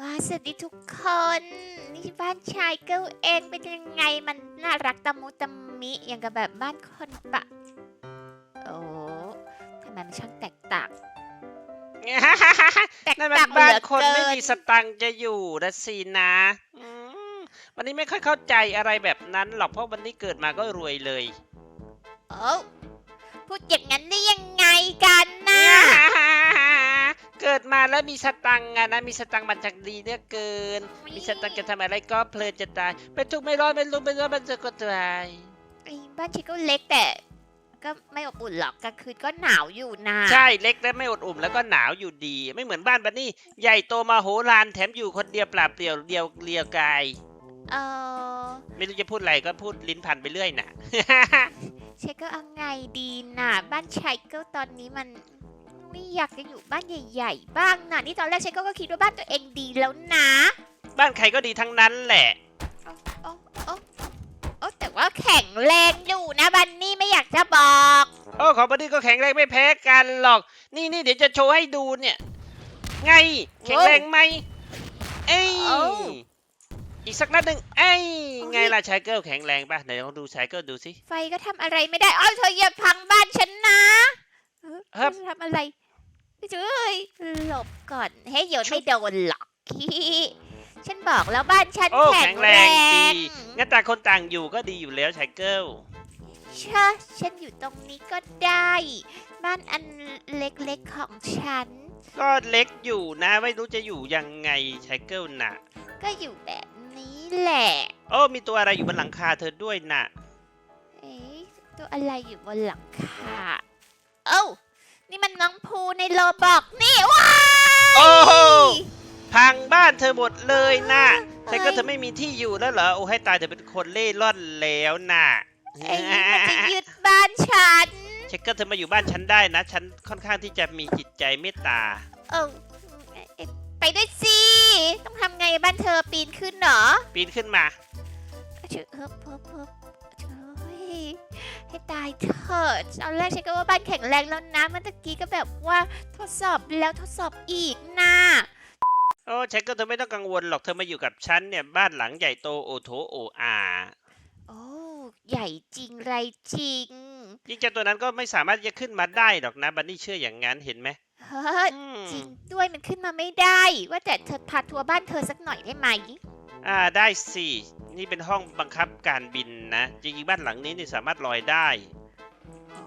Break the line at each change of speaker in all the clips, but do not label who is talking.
ว้าสวัสดีทุกคน นี่บ้านชายเกิลเองเป็นยังไงมันน่ารักตะมุตะมิอย่างกับแบบบ้านคนปะ โอ้ทำไมมันช่างแตกต่าง แตก
นั่นมั
ต่าง
น
เห
บ้า
ลื
น
อ
คน
เกิ
ไม่
น
มีสตังค์จะอยู่นะสินะอืมวันนี้ไม่ค่อยเข้าใจอะไรแบบนั้นหรอกเพราะวันนี้เกิดมาก็รวยเลย
โอ้พูดอย่างนั้นได้ยังไงกันนะ
เกิดมาแล้วมีสตังค์อะนะมีสตังค์มันจากดีเหลือเกิน มีสตังค์จะทำอะไรก็เพลินจะตายไม่ทุกข์ไม่ร้อนไม่รู้ไม่ร้อนมันจะก็ตาย
ไอ้บ้านชายเกิลเล็กแต่ ก็ไม่อบอุ่นหรอกกลางคืนก็หนาวอยู่นะ
ใช่เล็กและไม่อดอุ่มแล้วก็หนาวอยู่ดี ไม่เหมือนบ้านบันนี่ใหญ่โตมาโหฬารแถมอยู่คนเดียวปราบเปลี่ยวเดียวเรียวกาย
เออ
ไม่รู้จะพูดอะไรก็พูดลิ้นพันไปเรื่อยน่ะ
เชคก็เอาไงดีน่ะบ้านชายเกิลตอนนี้มัน ไม่อยากจะอยู่บ้านใหญ่ ๆ บ้างนะนี่ตอนแรกเชคก็คิดว่าบ้านตัวเองดีแล้วนะ
บ้านใครก็ดีทั้งนั้นแหละ
โอ้โอ้โอ้แต่ว่าแข็งแรงอยู่นะบันนี่ไม่อยากจะบอก
โอ้ของบันนี่ก็แข็งแรงไม่แพ้กันหรอก นี่นี่เดี๋ยวจะโชว์ให้ดูเนี่ย ไง แข็งแรงไหมเอ้ย
เอ้า
อีกสักนัดหนึ่งเอ้ย
โอ้ย
ไงล่ะชายเกิลแข็งแรงป่ะไหนลองดูชายเกิลดูสิ
ไฟก็ทำอะไรไม่ได้อ้าวเธออย่าพังบ้านฉันนะเออ
ครับ
เธอจะทำอะไร เฮ้ยหลบก่อนเฮ้ยโยนไม่โดนหรอกขี้ฉันบอกแล้วบ้านฉัน
โอ้
แข็
แข็
ง
ง
แร
แรง
ง
ดีงั้นต่างคนต่างอยู่ก็ดีอยู่แล้วชายเกิล
ใช่ฉันอยู่ตรงนี้ก็ได้ บ้านอันเล็กๆของฉัน
ก็เล็กอยู่นะไม่รู้จะอยู่ยังไงชายเกิลน่ะ
ก็อยู่แบบนี้แหละ
โอ้มีตัวอะไรอยู่บนหลังคาเธอด้วยน่ะ
เอ๊ะตัวอะไรอยู่บนหลังคาเอ้า นี่มันน้องภูในโลบอกนี่ว้าย
โอ้โหพังบ้านเธอหมดเลยน่ะ
เอ้ย
ชายเกิลเธอไม่มีที่อยู่แล้วเหรอ โอ้ให้ตายเธอเป็นคนเล่ร่อนแล้วน่ะ
ไอ้นี่มันจะยึดบ้านฉัน
เช็คเกอร์เธอมาอยู่บ้านฉันได้นะ ฉันค่อนข้างที่จะมีจิตใจเมตตา
เอ้าเอ๊ะไปด้วยสิต้องทำไงบ้านเธอปีนขึ้นเหรอ
ปีนขึ้นมา
เชื่อเพิ่มเพิ่มเพิ่มเฮ้ย ให้ตายเถิดตอนแรกฉันก็ว่าบ้านแข็งแรงแล้วนะเมื่อตะกี้ก็แบบว่าทดสอบแล้วทดสอบอีกนะ
โอ้เช็คเกอร์เธอไม่ต้องกังวลหรอกเธอมาอยู่กับฉันเนี่ยบ้านหลังใหญ่โตโอโถโออา
โอ้ใหญ่จริงไรจริง
ยิ่งเจ้าตัวนั้นก็ไม่สามารถจะขึ้นมาได้หรอกนะบันนี่เชื่ออย่างนั้นเห็นไหม
เฮ้ย
อืม
จริงด้วยมันขึ้นมาไม่ได้ ว่าแต่เธอพาทัวร์บ้านเธอสักหน่อยได้ไหม
อ่าได้สิ นี่เป็นห้องบังคับการบินนะ จริงๆบ้านหลังนี้นี่สามารถลอยได้
โอ้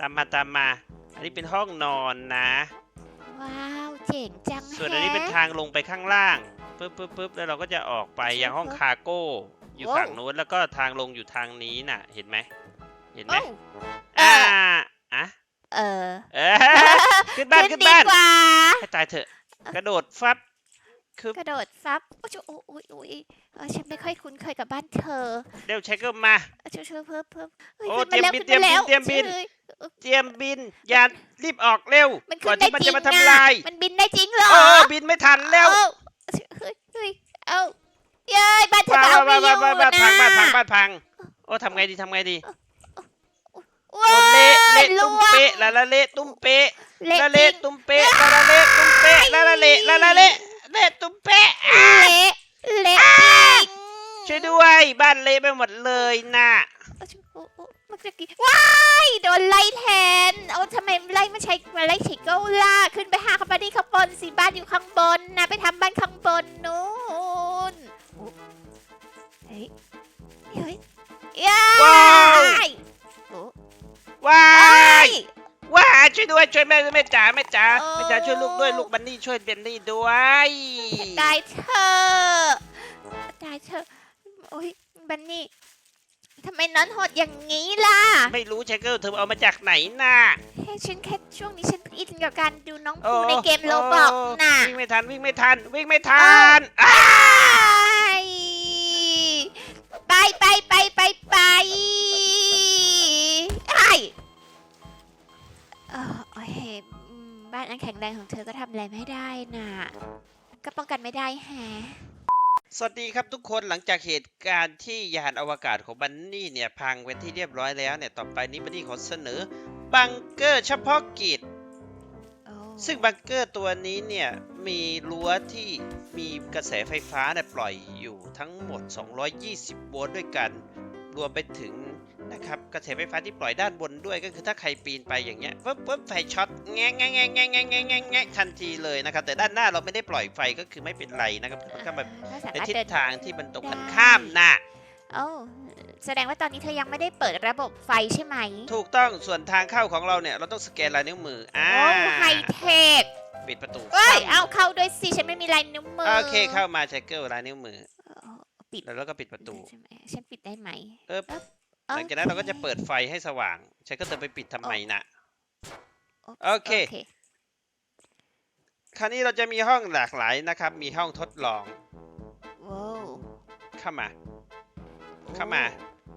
ตามมาตามมา อันนี้เป็นห้องนอนนะ
ว้าว เจ๋งจัง
ส่วนอันนี้เป็น
แฮะ
ทางลงไปข้างล่างปึ๊บปึ๊บปึ๊บแล้วเราก็จะออกไปยังห้องคาร์โก้ อยู่
โอ้
ฝั่งนู้นแล้วก็ทางลงอยู่ทางนี้น่ะ เห็นไหมเห็นไหม
โอ้
อ่า
เออ
อะ
เออ
เออขึ้นบ้าน
ขึ้
ขึ้
น
น
ดี
บ้าน
กว่า
ให้ตายเถอะ กระโดดฟับ คืบ
กระโดดฟับโอ้โหโอ้ยโอ้ยเออฉันไม่ค่อยคุ้นเคยกับบ้านเธอ
เร็วเช็คเกอร์มา
เออช่วยช่วยเพิ่มเพิ่มฮ้ย
โอ้
ขึ้นมาแล้ว
เตรียมบิน
ขึ้นมาแล้ว
เตรียมบิน
ช่วย
เตรียมบิน อย่ารีบออกเร็ว
มัน
ก่
ขึ้
อน
นได้
ที่มัน
จริ
จะ
ง
มาทำลาย
อะมันบินได้จริงเหรอ
โอ้บินไม่ทันเร็ว
เอ้าเฮ้ยเฮ้ยเอ้าเย้ยบ้านเธอ
ว้า
ก็
ว
เอาไม่
ว้าว
อยู่
ว้าวว้าว
นะ
พังบ้านพังบ้านพัง โอ้ทำไงดีทำไงดี
ว้
โอ้เละเละา
ย
ตุ้ม
วง
เป๊ะละละเละตุ้มเป๊ะ
เละ
ละ
จริ
เละ
ง
ตุ้มเป๊ะละละเละตุ้มเป๊ะละละเละละละเละ เละตุ้มเป๊ะอะ
เละเละจริง
ช่วยด้วยบ้านเละไปหมดเลยน่ะ
โอ้โอ้เมื่อกี้ว้ายโดนไล่แทนเอาทำไมไล่มาใช้มาไล่ชิเกิลล่ะขึ้นไปหาคาบาดี้ข้างบนสิบ้านอยู่ข้างบนนะไปทำบ้านข้าง
แม่จ๋าแม่จ๋า
โอ้
แม่จ๋าช่วยลูกด้วยลูกบันนี่ช่วยเบนนี่ด้วย
ตายเธอะตายเธอะโอ้ยบันนี่ทำไมนอนโหดอย่างนี้ล่ะ
ไม่รู้เชคเกิลเธอเอามาจากไหนน่ะ
แค่ฉันแค่ช่วงนี้ฉันอินกับการดูน้อง
โอ้
ภูในเกมโลบอก
โน่ะวิ่งไม่ทันวิ่งไม่ทันวิ่งไม่ทันอะ
อันแข็งแรงของเธอก็ทำอะไรไม่ได้น่ะ ก็ป้องกันไม่ได้แฮะ
สวัสดีครับทุกคนหลังจากเหตุการณ์ที่ยานอวกาศของบันนี่เนี่ยพังเป็นที่เรียบร้อยแล้วเนี่ยต่อไปนี้บันนี่ขอเสนอบังเกอร์เฉพาะกิจ
โอ้
ซึ่งบังเกอร์ตัวนี้เนี่ยมีรั้วที่มีกระแสไฟฟ้าเนี่ยปล่อยอยู่ทั้งหมด 220 โวลต์ด้วยกัน รวมไปถึง นะครับกระแสไฟฟ้าที่ปล่อยด้านบนด้วยก็คือถ้าใครปีนไปอย่างเงี้ยปุ๊บปุ๊บไฟช็อตแงะแงะแงะแงะแงะแงะแงะแงะทันทีเลยนะครับแต่ด้านหน้าเราไม่ได้ปล่อยไฟก็คือไม่เป็นไรนะครับมันก็แบบ
ก็สา
ใน
มารถ
ทิศ
เดิน
ทางที่มันตรงกันข้ามน่ะ
โอ้แสดงว่าตอนนี้เธอยังไม่ได้เปิดระบบไฟใช่ไหม
ถูกต้องส่วนทางเข้าของเราเนี่ย เราต้องสแกนลายนิ้วมืออ่า
โอ้ไฮเทค
ปิดประตู
เอ้ยเอาเข้าด้วยสิฉันไม่มีลายนิ้วมือ
โอเคเข้ามาใช้เกิลลายนิ้วมือ
เออปิด
แล้วเราก็ปิดประตู
ใช่ไหมฉันปิดได้ไหม
เออ หลังจากนั้นเราก็จะเปิดไฟให้สว่างใช้ก็จะไปปิดทำไมน่ะโอเค คราวนี้เราจะมีห้องหลากหลายนะครับ มีห้องทดลอง
ว้าว
เข้ามา เข้ามา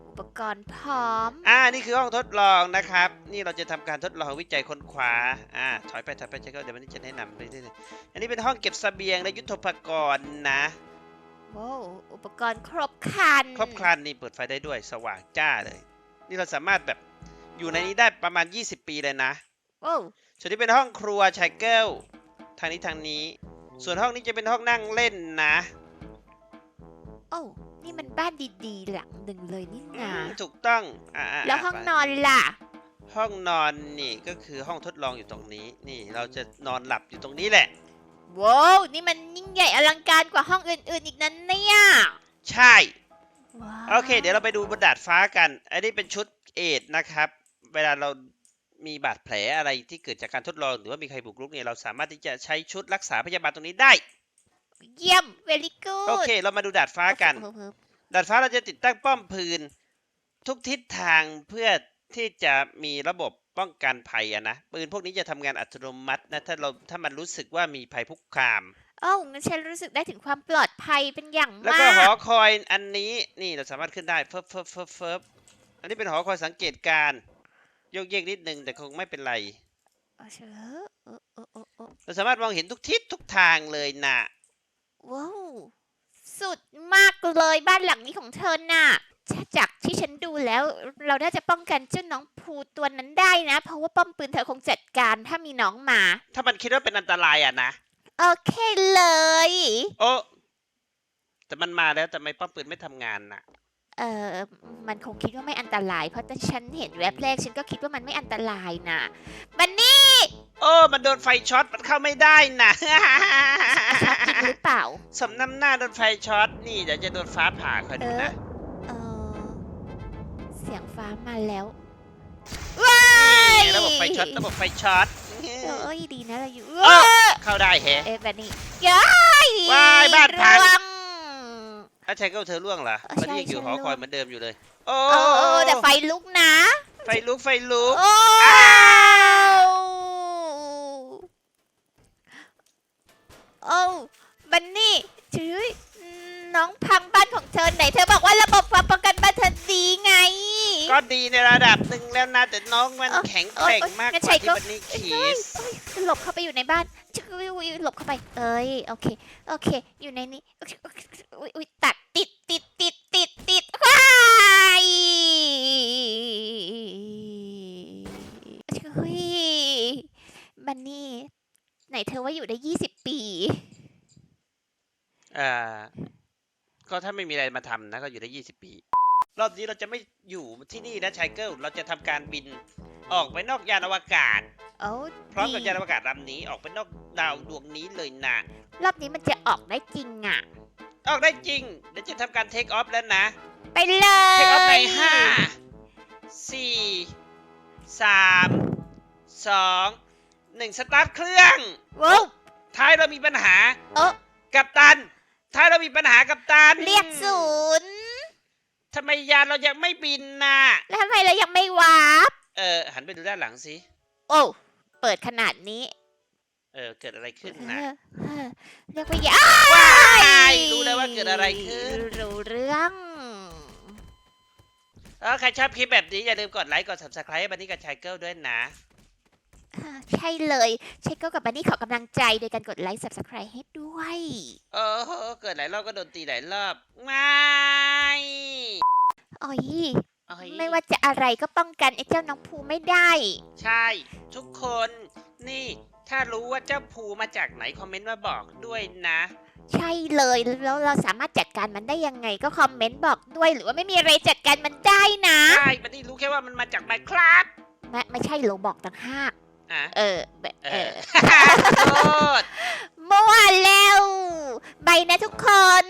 อุปกรณ์พร้อม
อ่า นี่คือห้องทดลองนะครับ นี่เราจะทำการทดลองวิจัยค้นคว้า อ่า ถอยไปถอยไปใช้ก็เดี๋ยววันนี้จะแนะนำไปเรื่อยๆอันนี้เป็นห้องเก็บเสบียงและยุทโธปกรณ์นะ
ว้าวอุปกรณ์ครบครัน
ครบครันนี่เปิดไฟได้ด้วยสว่างจ้าเลย นี่เราสามารถแบบอยู่ในนี้ได้ประมาณ 20 ปีเลยนะ
ว้าว
ส่วนนี้เป็นห้องครัวชายเกิลทางนี้ทางนี้ ส่วนห้องนี้จะเป็นห้องนั่งเล่นนะ
โอ้นี่มันบ้านดีๆหลังหนึ่งเลยนี่
อื
นาม
ถูกต้องอ่าๆ
แล้วห้อง
ไป
นอนล่ะ
ห้องนอนนี่ก็คือห้องทดลองอยู่ตรงนี้ นี่เราจะนอนหลับอยู่ตรงนี้แหละ
ว้าวนี่มันยิ่งใหญ่อลังการกว่าห้องอื่นๆอีกนั้นเนี่ย
ใช่
ว้าว
โอเค เดี๋ยวเราไปดูบนดาดฟ้ากัน อันนี้เป็นชุดเอดนะครับ เวลาเรามีบาดแผลอะไรที่เกิดจากการทดลอง หรือว่ามีใครบุกรุกเนี่ยเราสามารถที่จะใช้ชุดรักษาพยาบาลตรงนี้ได้
เยี่ยม very good
โอเค เรามาดูดาดฟ้ากัน ดาดฟ้าเราจะติดตั้งป้อมปืนทุกทิศทางเพื่อที่จะมีระบบ ป้องกันภัยอะนะปืนพวกนี้จะทำงานอัตโนมัตินะถ้าเราถ้ามันรู้สึกว่ามีภัยคุกคาม
โอ้างั้นฉันรู้สึกได้ถึงความปลอดภัยเป็นอย่าง
แล้ว
มา
ก็หอกคอยอันนี้นี่เราสามารถขึ้นได้เฟิบเฟิบเฟิบเฟิบอันนี้เป็นหอคอยสังเกตการณ์โยกเยกนิดนึงแต่คงไม่เป็นไร
เอาเชอะเออเออเออเออ
เราสามารถมองเห็นทุกทิศทุกทางเลยนะ
ว้าวสุดมากเลยบ้านหลังนี้ของเธอน่ะถ้า จากที่ฉันดูแล้ว เราน่าจะป้องกันเจ้าน้องภูตัวนั้นได้นะ เพราะว่าป้อมปืนเธอคงจัดการถ้ามีน้องมา
ถ้ามันคิดว่าเป็นอันตรายอะนะ
โอเคเลย
โอ้แต่มันมาแล้วแต่ไม่ป้อมปืนไม่ทำงานน่ะ
เออมันคงคิดว่าไม่อันตราย เพราะแต่ฉันเห็นแว็บแรกฉันก็คิดว่ามันไม่อันตรายนะบันนี่
โอ้ มันโดนไฟช็อตมันเข้าไม่ได้นะ
ชอบกินหรือเปล่า
สมน้ำหน้าโดนไฟช็อตนี่เดี๋ยวจะโดนฟ้าผ่าคอยดูนะ
เออ เสียงฟ้ามาแล้วว้าย
นี่ระบบไฟช็อตระบบไฟช็อต
เอ้ยดีนะเราอยู่
เอ้าเข้าได้แฮะ
เอ๊ะแบบนี้ย้าย
ว้ายบ้านพัง
ร่วง
ถ้าใช่ก็เธอล่วงเหรอ
เออ
มันยังอยู่
ใช่
หอ
ฉัน
คอย
ล่วง
เหมือนเดิมอยู่เลย โอ้
เออเออแต่ไฟลุกนะ
ไฟลุกไฟลุก
โอ้
อ้าว
โอ้บันนี่ชื้ยน้องพังบ้านของเธอไหนเธอบอกว่าระบบความป้องกันบ้านเธอ ดีไง
ก็ดีในระดับหนึ่งแล้วนะแต่น้องมัน
เอ้า
แข็งแกร่งมาก
งั้น
ก
ใช่
ว่าที่
ก็
บันนี่
เอ้ย
คี
เอ้ย
ส
เอ้ยหลบเข้าไปอยู่ในบ้านชึกอุ๊ยอุ๊ยหลบเข้าไป เอ้ยโอเคโอเค อยู่ในนี้อุ๊ยอุ๊ยตัดติดติดติดติดติดว้ายเฮ้ยบันนี่ไหนเธอว่าอยู่ได้ยี่สิบปี
อ่าก็ถ้าไม่มีอะไรมาทำนะก็อยู่ได้20ปี รอบนี้เราจะไม่อยู่ที่นี่นะชายเกิลเราจะทำการบินออกไปนอกยานอวกาศ
โอ้
พร้อมกับ
ดี
ยานอวกาศลำนี้ออกไปนอกดาวดวงนี้เลยนะ
รอบนี้มันจะออกได้จริงอะ
ออกได้จริงเดี๋ยวจะทำการเทคออฟแล้วนะ
ไปเลย
เทคออฟในห้าสี่สามสองหนึ่งสตาร์ทเครื่อง
ว้าว
ท้ายเรามีปัญหา
เอ้อ
กับตัน ท้ายเรามีปัญหากับตัน
เรียกศูนย์
ทำไมยานเรายังไม่บินน่ะ
แล้วทำไมเรายังไม่วาร์ป
เออหันไปดูด้านหลังสิ
โอ้เปิดขนาดนี้
เออเกิดอะไรขึ้น
เอ
นะ
อเออเรียกว่าอย่า
ว้ายรู้แล้วว่าเกิดอะไรขึ้น
รู้เรื่อง
เออใครชอบคลิปแบบนี้อย่าลืมกดไลค์กด subscribe ให้บันนี่กับชายเกิลด้วยนะ
อ่าใช่เลยเชคเกิลกับบันนี่ขอกำลังใจโดยการกดไลค์ subscribe ให้ด้วย
เออเกิดหลายรอบก็โดนตีหลายรอบไม่
โอ้ย
โอ้ย
ไม่ว่าจะอะไรก็ป้องกันไอ้เจ้าน้องภูไม่ได้
ใช่ ทุกคนนี่ถ้ารู้ว่าเจ้าภูมาจากไหนคอมเมนต์มาบอกด้วยนะ
ใช่เลยแล้วเราสามารถจัดการมันได้ยังไงก็คอมเมนต์บอกด้วย หรือว่าไม่มีอะไรจัดการมันได้นะ
ใช่บันนี่รู้แค่ว่ามันมาจากไมครับ
ไม่ไม่ใช่โลบอกต่างหาก
อะ
เออแบบ
เอ
เอ
อ
อ
โทษ
มั่วแล้วไปนะทุกคน